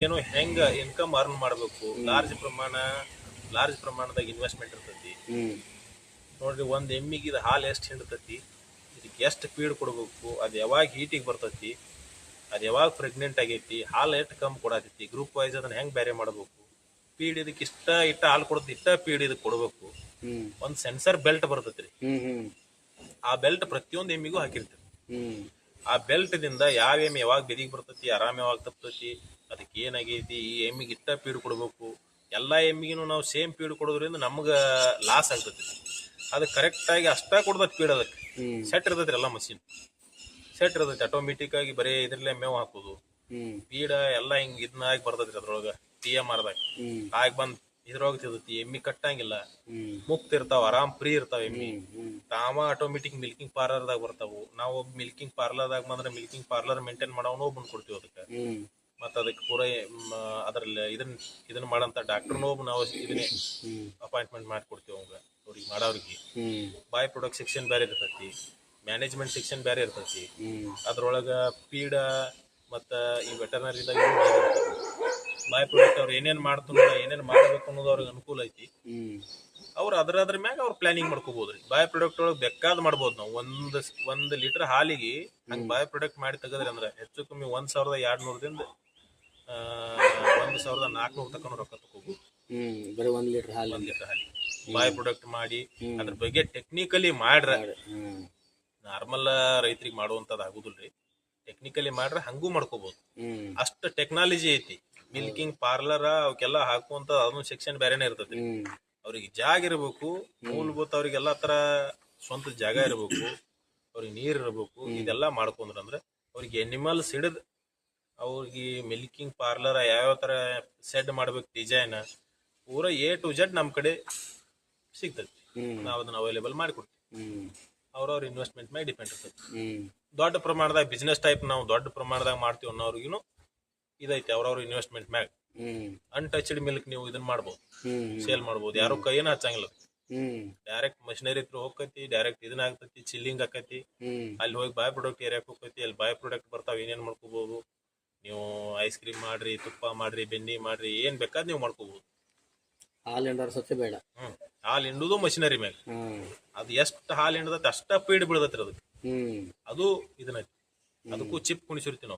ಏನೋ ಹೆಂಗ income earn ಮಾಡಬೇಕು ಲಾರ್ಜ್ ಪ್ರಮಾಣ ಲಾರ್ಜ್ ಪ್ರಮಾಣದಾಗ ಇನ್ವೆಸ್ಟ್ಮೆಂಟ್ ಇರ್ತೈತಿ. ನೋಡ್ರಿ ಒಂದ್ ಎಮ್ಮಿಗೆ ಇದು ಹಾಲು ಎಷ್ಟು ಹಿಂಡ್ತೈತಿ ಇದಕ್ಕೆ ಎಷ್ಟು ಫೀಡ್ ಕೊಡ್ಬೇಕು ಅದು ಯಾವಾಗ ಹೀಟಿಗೆ ಬರ್ತೈತಿ ಅದು ಯಾವಾಗ ಪ್ರೆಗ್ನೆಂಟ್ ಆಗೈತಿ ಹಾಲು ಎಷ್ಟು ಕಮ್ಮಿ ಕೊಡತೈತಿ ಗ್ರೂಪ್ ವೈಸ್ ಅದನ್ನ ಹೆಂಗ್ ಬೇರೆ ಮಾಡಬೇಕು ಫೀಡ್ ಇದಕ್ಕೆ ಇಷ್ಟ ಇಟ್ಟ ಹಾಲು ಕೊಡುತ್ತೆ ಇಷ್ಟ ಫೀಡ್ ಇದಕ್ಕೆ ಕೊಡಬೇಕು. ಒಂದ್ ಸೆನ್ಸರ್ ಬೆಲ್ಟ್ ಬರ್ತೈತ್ರಿ. ಆ ಬೆಲ್ಟ್ ಪ್ರತಿಯೊಂದು ಎಮ್ಮಿಗೂ ಹಾಕಿರ್ತೈತಿ ಆ ಬೆಲ್ಟ್ ದಿಂದ ಯಾವ ಎಮ್ಮಿ ಯಾವಾಗ ಬೆದಿಗೆ ಬರ್ತೈತಿ ಆರಾಮ್ ಯಾವಾಗ ತಪ್ತೈತಿ ಅದಕ್ಕೆ ಏನಾಗೈತಿ ಈ ಎಮ್ಮಿಗೆ ಇಟ್ಟ ಪೀಡ್ ಕೊಡಬೇಕು ಎಲ್ಲಾ ಎಮ್ಮಿಗೂ ನಾವು ಸೇಮ್ ಪೀಡ್ ಕೊಡೋದ್ರಿಂದ ನಮ್ಗೆ ಲಾಸ್ ಆಗ್ತೈತಿ. ಅದು ಕರೆಕ್ಟ್ ಆಗಿ ಅಷ್ಟ ಕೊಡ್ತೈತಿ ಪೀಡ್ ಅದಕ್ಕೆ. ಸೆಟ್ ಇರ್ತೈತಿ ಎಲ್ಲ ಮಷಿನ್ ಸೆಟ್ ಇರ್ತೈತಿ ಆಟೋಮೆಟಿಕ್ ಆಗಿ ಬರೀ ಇದ್ರಲ್ಲೇ ಮೇವು ಹಾಕೋದು. ಪೀಡ ಎಲ್ಲ ಹಿಂಗ್ ಇದನ್ನ ಆಗಿ ಬರ್ತೈತಿ ಅದ್ರೊಳಗೆ ಟಿ ಎಂ ಆರ್ದಾಗ ಆಗಿ ಬಂದ್ ಇದ್ರೊಳಗೆ ತಿರ್ತೈತಿ ಎಮ್ಮಿ ಕಟ್ಟಂಗಿಲ್ಲ. ಮುಕ್ತ ಇರ್ತಾವ ಆರಾಮ್ ಫ್ರೀ ಇರ್ತಾವ ಎಮ್ಮಿ. ತಾವ ಆಟೋಮೆಟಿಕ್ ಮಿಲ್ಕಿಂಗ್ ಪಾರ್ಲರ್ದಾಗ ಬರ್ತಾವು. ನಾವು ಮಿಲ್ಕಿಂಗ್ ಪಾರ್ಲರ್ದಾಗ ಬಂದ್ರೆ ಮಿಲ್ಕಿಂಗ್ ಪಾರ್ಲರ್ ಮೇಂಟೈನ್ ಮಾಡೋನು ಒಬ್ಬನ್ ಕೊಡ್ತೀವಿ ಅದಕ್ಕೆ. ಮತ್ತೆ ಅದಕ್ಕೆ ಪೂರ ಅದ್ರಲ್ಲಿ ಇದನ್ನ ಇದನ್ನ ಮಾಡಂತ ಡಾಕ್ಟರ್ ಒಬ್ಬ ನಾವು ಇದನ್ನೇ ಅಪಾಯಿಂಟ್ಮೆಂಟ್ ಮಾಡಿ ಕೊಡ್ತೀವಿ ಅವಂಗ ಅವ್ರಿಗೆ ಮಾಡೋರಿಗೆ ಬಾಯ್ ಪ್ರೊಡಕ್ಟ್ ಸೆಕ್ಷನ್ ಬೇರೆ ಇರ್ತೈತಿ ಮ್ಯಾನೇಜ್ಮೆಂಟ್ ಸೆಕ್ಷನ್ ಬೇರೆ ಇರ್ತೈತಿ. ಅದ್ರೊಳಗ ಪೀಡ ಮತ್ತ ಈ ವೆಟರ್ನರಿದಾಗ ಬಾಯ್ ಪ್ರೊಡಕ್ಟ್ ಅವ್ರು ಏನೇನ್ ಮಾಡ್ತಾರ ಏನೇನ್ ಮಾಡಬೇಕು ಅನ್ನೋದು ಅವ್ರಿಗೆ ಅನುಕೂಲ ಐತಿ. ಅವ್ರ ಅದ್ರ ಅದ್ರ ಮ್ಯಾಗ ಅವ್ರು ಪ್ಲಾನಿಂಗ್ ಮಾಡ್ಕೋಬಹುದ್ರಿ ಬಾಯ್ ಪ್ರೊಡಕ್ಟ್ ಒಳಗೆ ಬೆಕ್ಕಾದ್ ಮಾಡ್ಬೋದು ನಾವು. ಒಂದ್ ಒಂದ್ ಲೀಟರ್ ಹಾಲಿಗೆ ಹಂಗ ಬಾಯ್ ಪ್ರೊಡಕ್ಟ್ ಮಾಡಿ ತೆಗದ್ರಿ ಅಂದ್ರೆ ಹೆಚ್ಚು ಕಮ್ಮಿ ಒಂದ್ ಸಾವಿರದ ಎರಡ್ ನೂರದಿಂದ ಒಂದ್ ಸಾವಿರದ ನಾಲ್ಕುನೂರು ತಕೊಂಡ್ ರೊಕ್ಕ ತಗೋಬಹುದು ಹ್ಮ್ ಬರೀ ಒಂದ್ ಲೀಟರ್ ಹಾಲು. ಒಂದ್ ಲೀಟರ್ ಹಾಲಿಗೆ. ಬಾಯ್ ಪ್ರೊಡಕ್ಟ್ ಮಾಡಿ ಅದ್ರ ಬಗ್ಗೆ ಟೆಕ್ನಿಕಲಿ ಮಾಡ್ರ. ನಾರ್ಮಲ್ ರೈತರಿಗೆ ಮಾಡುವಂತದ್ ಆಗುದಿಲ್ರಿ. ಟೆಕ್ನಿಕಲಿ ಮಾಡ್ರ ಹಂಗೂ ಮಾಡ್ಕೋಬಹುದು ಅಷ್ಟ ಟೆಕ್ನಾಲಜಿ ಐತಿ. ಮಿಲ್ಕಿಂಗ್ ಪಾರ್ಲರ್ ಅವಕ್ಕೆಲ್ಲ ಹಾಕುವಂತ ಅದೊಂದು ಸೆಕ್ಷನ್ ಬೇರೆನೆ ಇರ್ತದೆ ಅವ್ರಿಗೆ ಜಾಗ ಇರಬೇಕು ಮೂಲಭೂತ ಅವ್ರಿಗೆ ಎಲ್ಲಾ ತರ ಸ್ವಂತ ಜಾಗ ಇರಬೇಕು ಅವ್ರಿಗೆ ನೀರ್ ಇರಬೇಕು ಇದೆಲ್ಲ ಮಾಡ್ಕೊಂಡ್ರ ಅಂದ್ರೆ ಅವ್ರಿಗೆ ಎನಿಮಲ್ಸ್ ಹಿಡಿದ್ ಅವ್ರಿಗೆ ಮಿಲ್ಕಿಂಗ್ ಪಾರ್ಲರ್ ಯಾವ ತರ ಸೆಡ್ ಮಾಡ್ಬೇಕು ಡಿಸೈನ್ ಪೂರ ಎ ಟು ಜೆಡ್ ನಮ್ ಕಡೆ ಸಿಗ್ತದೆ. ನಾವು ಅದನ್ನ ಅವೈಲೇಬಲ್ ಮಾಡಿಕೊಡ್ತೀವಿ ಅವ್ರವ್ರ ಇನ್ವೆಸ್ಟ್ಮೆಂಟ್ ಮೇಲೆ ಡಿಪೆಂಡ್ ಇರ್ತದೆ. ದೊಡ್ಡ ಪ್ರಮಾಣದಾಗ ಬಿಸ್ನೆಸ್ ಟೈಪ್ ನಾವು ದೊಡ್ಡ ಪ್ರಮಾಣದಾಗ ಮಾಡ್ತೀವಿ ಅನ್ನೋರಿಗೂ ಇದೈತಿ ಅವ್ರವ್ರ ಇನ್ವೆಸ್ಟ್ಮೆಂಟ್ ಮ್ಯಾಗ. ಅನ್ಟಚ್ಡ್ ಮಿಲ್ಕ್ ನೀವು ಇದನ್ನ ಮಾಡ್ಬೋದು. ಸೇಲ್ ಮಾಡ್ಬೋದು. ಯಾರು ಕೈನ ಹಚ್ಚಂಗಿಲ್ಲ. ಹ್ಮ್. ಡೈರೆಕ್ಟ್ ಮಷಿನರಿ ಹತ್ರ ಹೋಗ್ತೈತಿ ಡೈರೆಕ್ಟ್ ಇದನ್ನ ಆಗ್ತೈತಿ ಚಿಲ್ಲಿಂಗ್ ಆಕತಿ ಅಲ್ಲಿ ಹೋಗಿ ಬಾಯ್ ಪ್ರೊಡಕ್ಟ್ ಏರಿಯಾಕ್ ಹೋಗ್ತೈತಿ ಅಲ್ಲಿ ಬಾಯ್ ಪ್ರಾಡಕ್ಟ್ ಬರ್ತಾವ ಏನೇನ್ ಮಾಡ್ಕೋಬಹುದು ಐಸ್ ಕ್ರೀಮ್ ಮಾಡ್ರಿ ತುಪ್ಪ ಮಾಡ್ರಿ ಬೆಣ್ಣಿ ಮಾಡ್ರಿ ಏನ್ ಬೇಕಾದ್ ನೀವು ಮಾಡ್ಕೋಬಹುದು ಹಾಲು ಹಿಂಡೋರ್ ಸತ್ಯ ಬೇಡ. ಹ್ಮ್ ಹಾಲು ಹಿಂಡುದು ಮಷಿನರಿ ಮೇಲೆ ಹ್ಮ್. ಅದು ಎಷ್ಟು ಹಾಲು ಹಿಂಡದೈತಿ ಅಷ್ಟ ಫೀಡ್ ಬೀಳದತ್ರಿ ಅದಕ್ಕೆ. ಹ್ಮ್. ಅದು ಇದನ್ನ ಅದಕ್ಕೂ ಚಿಪ್ ಕುಣಿಸಿರ್ತೀವಿ ನಾವು.